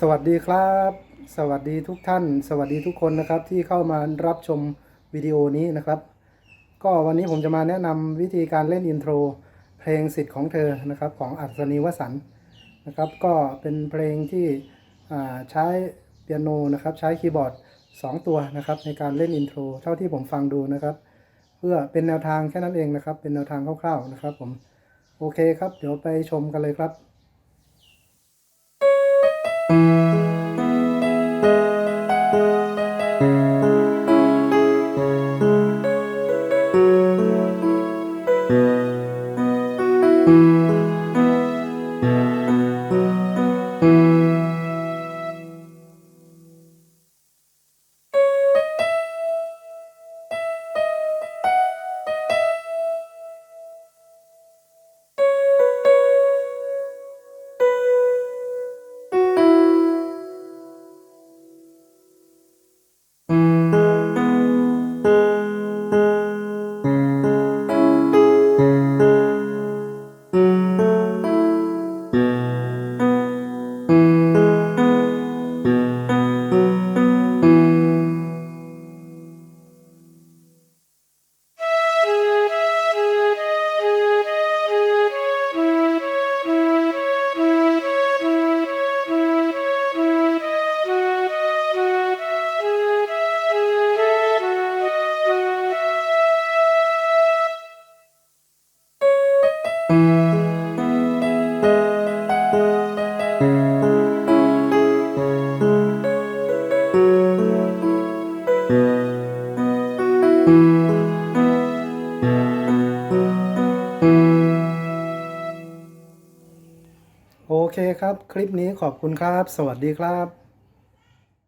สวัสดีครับ สวัสดีทุกท่าน สวัสดีทุกคนนะครับที่เข้ามารับชมวิดีโอนี้นะครับ ก็วันนี้ผมจะมาแนะนำวิธีการเล่นอินโทรเพลงสิทธิ์ของเธอนะครับของอัศนีวสันต์นะครับ ก็เป็นเพลงที่ใช้เปียโนนะครับใช้คีย์บอร์ด 2 ตัวนะครับในการเล่นอินโทรเท่าที่ผมฟังดูนะครับ เพื่อเป็นแนวทางแค่นั้นเองนะครับ เป็นแนวทางคร่าวๆนะครับผมโอเคครับ เดี๋ยวไปชมกันเลยครับ โอเคครับ คลิปนี้ขอบคุณครับ สวัสดีครับ